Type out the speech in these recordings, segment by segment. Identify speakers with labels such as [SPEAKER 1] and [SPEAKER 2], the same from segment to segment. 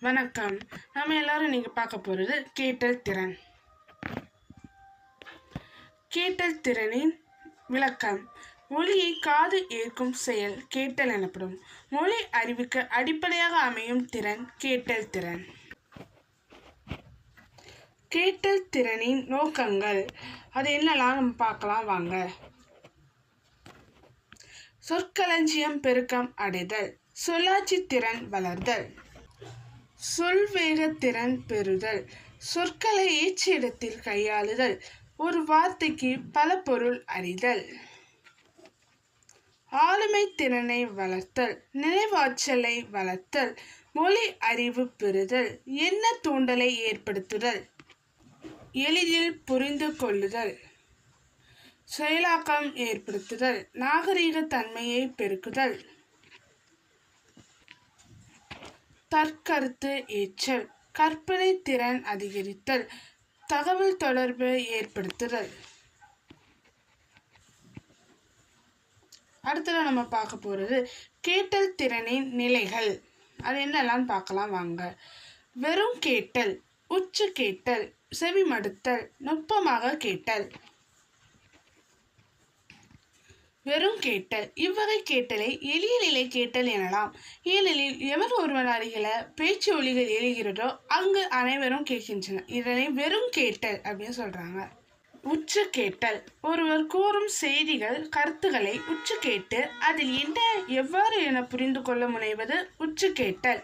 [SPEAKER 1] வணக்கம். நம்ம எல்லாரும் நீங்கள் பார்க்க போகிறது கேட்டல் திறன். கேட்டல் திறனின் விளக்கம். ஒளியை காது ஏற்கும் செயல் கேட்டல் எனப்படும். மொழி அறிவுக்கு அடிப்படையாக அமையும் திறன் கேட்டல் திறன். கேட்டல் திறனின் நோக்கங்கள். அது என்னெல்லாம் நம்ம பார்க்கலாம் வாங்க. சொற்களஞ்சியம் பெருக்கம் அடைதல். சொல்லாட்சி திறன் வளர்தல். சொல்வேகத்திறன் பெறுதல். சொற்களை ஏற்ற இடத்தில் கையாளுதல். ஒரு வார்த்தைக்கு பல பொருள் அறிதல். ஆளுமை திறனை வளர்த்தல். நினைவாற்றலை வளர்த்தல். மொழி அறிவு பெறுதல். என்ன தூண்டலை ஏற்படுத்துதல். எளிதில் புரிந்து கொள்ளுதல். செயலாக்கம் ஏற்படுத்துதல். நாகரீக தன்மையை பெருக்குதல். தற்கருத்து ஏற்றல் கற்பனை திறன் அதிகரித்தல் தகவல் தொடர்பு ஏற்படுத்துதல். அடுத்தது நம்ம பார்க்க போகிறது கேட்டல் திறனின் நிலைகள். அது என்னெல்லாம் பார்க்கலாம் வாங்க. வெறும் கேட்டல் உச்சு கேட்டல் செவி மடுத்தல் நுட்பமாக கேட்டல். வெறும் கேட்டல். இவ்வகை கேட்டலை எளிய நிலை கேட்டல் எனலாம். ஏனெனில் எவர் ஒருவர் அருகில பேச்சு ஒளிகள் எழுகிறதோ அங்கு அனைவரும் கேட்கின்றனர். இதனை வெறும் கேட்டல் அப்படின்னு சொல்றாங்க. உச்ச கேட்டல். ஒருவர் கூறும் செய்திகள் கருத்துக்களை உச்சு கேட்டு அதில் என்ன எவ்வாறு என புரிந்து கொள்ள முனைவது உச்சு கேட்டல்.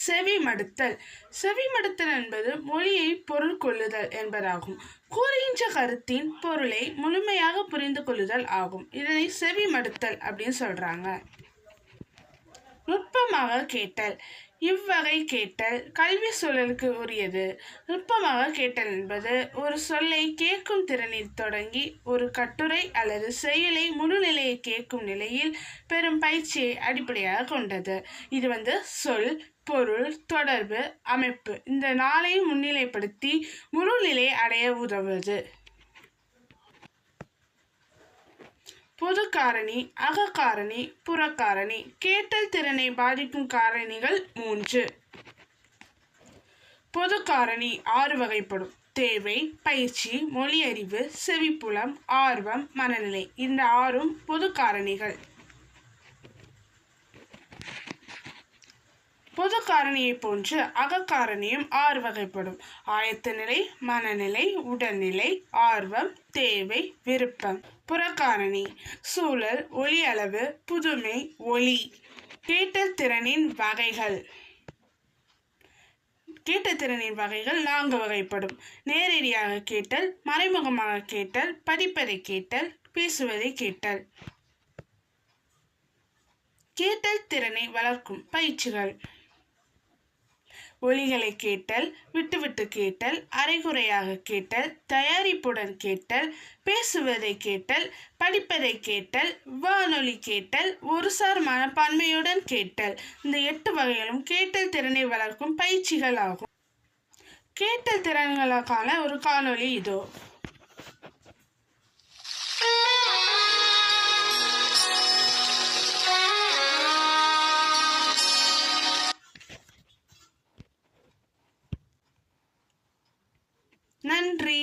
[SPEAKER 1] செவி மடுத்தல் செவி மடுத்தல் என்பது மொழியை பொருள் கொள்ளுதல் என்பதாகும். கூறுகின்ற கருத்தின் பொருளை முழுமையாக புரிந்து கொள்ளுதல் ஆகும். இதனை செவி மடுத்தல் அப்படின்னு சொல்றாங்க. நுட்பமாக கேட்டல். இவ்வகை கேட்டல் கல்வி சூழலுக்கு உரியது. நுட்பமாக கேட்டல் என்பது ஒரு சொல்லை கேட்கும் திறனில் தொடங்கி ஒரு கட்டுரை அல்லது செயலை முழுநிலையை கேட்கும் நிலையில் பெரும் பயிற்சியை அடிப்படையாக கொண்டது. இது வந்து சொல் பொருள் தொடர்பு அமைப்பு இந்த நாளையும் முன்னிலைப்படுத்தி முழுநிலை அடைய உதவுவது பொது காரணி அகக்காரணி புறக்காரணி கேட்டல் திறனை பாதிக்கும் காரணிகள் மூன்று. பொது காரணி ஆறு வகைப்படும். தேவை பயிற்சி மொழி அறிவு செவிப்புலம் ஆர்வம் மனநிலை. இந்த ஆறும் பொது காரணிகள் பொது காரணியை போன்று அகக்காரணியும் ஆறு வகைப்படும் ஆயத்த நிலை மனநிலை உடல்நிலை ஆர்வம் தேவை விருப்பம். புறக்காரணி சூழல் ஒளி அளவு புதுமை ஒளி கேட்டல் திறனின் வகைகள். கேட்ட திறனின் வகைகள் நான்கு வகைப்படும். நேரடியாக கேட்டல் மறைமுகமாக கேட்டல் படிப்பதை கேட்டல் பேசுவதை கேட்டல். கேட்டல் திறனை வளர்க்கும் பயிற்சிகள். ஒலிகளை கேட்டல் விட்டுவிட்டு கேட்டல் அரைகுறையாக கேட்டல் தயாரிப்புடன் கேட்டல் பேசுவதை கேட்டல் படிப்பதை கேட்டல் வானொலி கேட்டல் ஒருசார் மனப்பான்மையுடன் கேட்டல். இந்த எட்டு வகைகளும் கேட்டல் திறனை வளர்க்கும் பயிற்சிகள் ஆகும் கேட்டல் திறன்களுக்கான ஒரு காணொளி இதோ. நன்றி